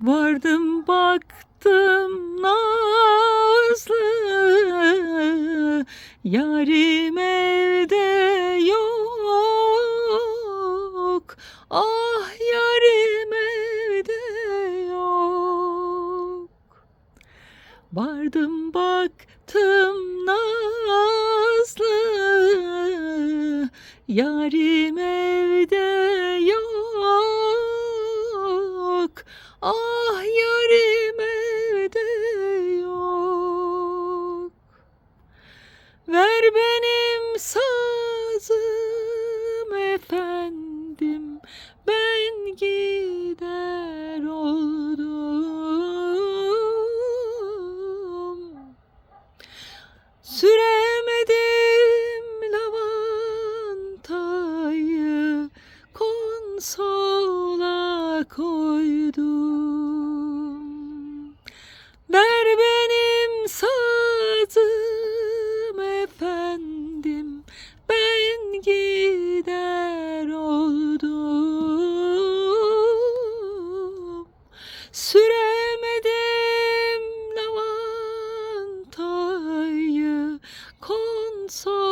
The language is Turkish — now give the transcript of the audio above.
Vardım baktım nazlı. Yarim evde yok. Ah yarim evde yok. Vardım baktım nazlı. Yarim evde yok. Ah yarim evde yok. Ver benim sazım efendim Ben gider oldum. Süremedim lavantayı koydum. Ver benim sazım efendim, ben gider oldum. Süremedim lavantayı konsola